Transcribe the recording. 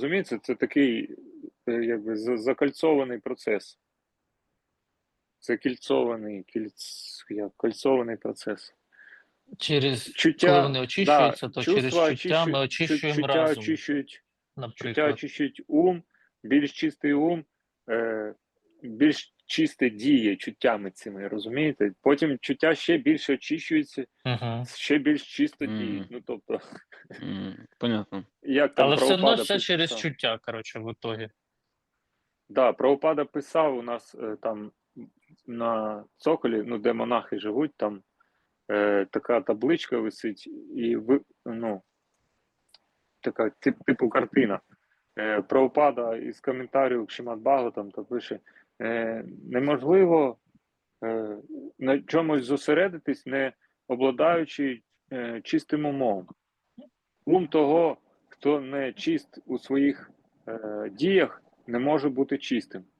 Розумієте, це такий е, якби за- закольцований процес. Закільцований, кільц, як, кольцований процес. Через Чуття, коли вони очищуються, то через чуття ми очищуємо чуття разум, очищують, чуття очищують ум, більш чистий ум, е, більш чисте діє чуттями цими, розумієте? Потім чуття ще більше очищується, Угу. ще більш чисто діють. Ну тобто, М, Понятно. Як там Але все одно все через чуття, коротше, в ітогі. Да, Прабхупада писав у нас е, там на цоколі, ну де монахи живуть, там е, така табличка висить, і ви, ну, така тип, типу картина. Е, Прабхупада із коментарів к Шимат Бхагаватам та пише: е, неможливо е, на чомусь зосередитись, не обладаючи е, чистим умом. Ум того, хто не чист у своїх е, діях, не може бути чистим.